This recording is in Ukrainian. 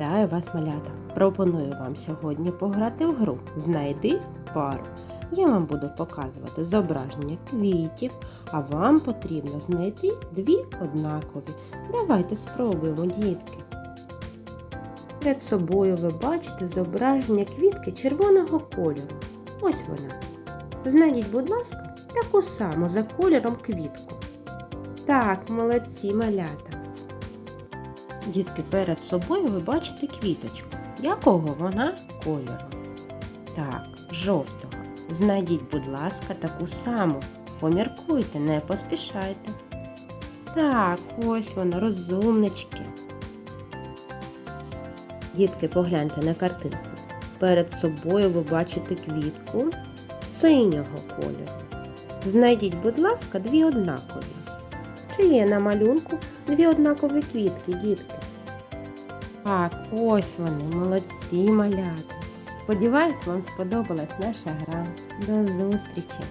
Вітаю вас, малята! Пропоную вам сьогодні пограти в гру Знайди пару. Я вам буду показувати зображення квітів, а вам потрібно знайти дві однакові. Давайте спробуємо, дітки. Перед собою ви бачите зображення квітки червоного кольору. Ось вона. Знайдіть, будь ласка, таку саму за кольором квітку. Так, молодці малята. Дітки, перед собою ви бачите квіточку. Якого вона кольору? Так, жовтого. Знайдіть, будь ласка, таку саму. Поміркуйте, не поспішайте. Так, ось вона, розумнички. Дітки, погляньте на картинку. Перед собою ви бачите квітку синього кольору. Знайдіть, будь ласка, дві однакові. Чи є на малюнку дві однакові квітки, дітки? Так, ось вони, молодці малята. Сподіваюсь, вам сподобалась наша гра. До зустрічі!